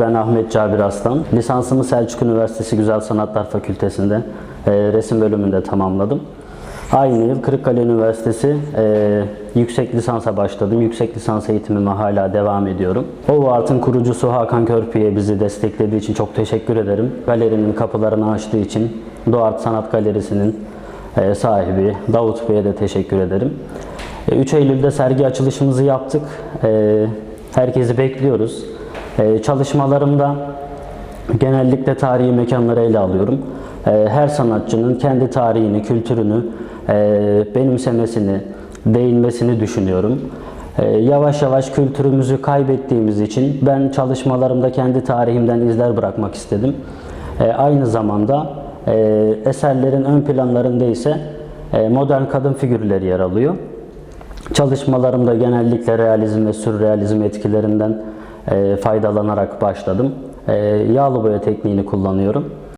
ben Ahmet Cabir Aslan. Lisansımı Selçuk Üniversitesi Güzel Sanatlar Fakültesi'nde e, resim bölümünde tamamladım. Aynı yıl Kırıkkale Üniversitesi e, yüksek lisansa başladım. Yüksek lisans eğitimime hala devam ediyorum. O Art'ın kurucusu Hakan Körpü'ye bizi desteklediği için çok teşekkür ederim. Galerinin kapılarını açtığı için Doğu Art Sanat Galerisi'nin e, sahibi Davut Bey'e de teşekkür ederim. E, 3 Eylül'de sergi açılışımızı yaptık. E, Herkesi bekliyoruz. E, Çalışmalarımda genellikle tarihi mekanları ele alıyorum. E, Her sanatçının kendi tarihini, kültürünü e, benimsemesini, değinmesini düşünüyorum. E, Yavaş yavaş kültürümüzü kaybettiğimiz için ben çalışmalarımda kendi tarihimden izler bırakmak istedim. Aynı zamanda e, eserlerin ön planlarında ise e, modern kadın figürleri yer alıyor. Çalışmalarımda genellikle realizm ve sürrealizm etkilerinden faydalanarak başladım. E, yağlı boya tekniğini kullanıyorum.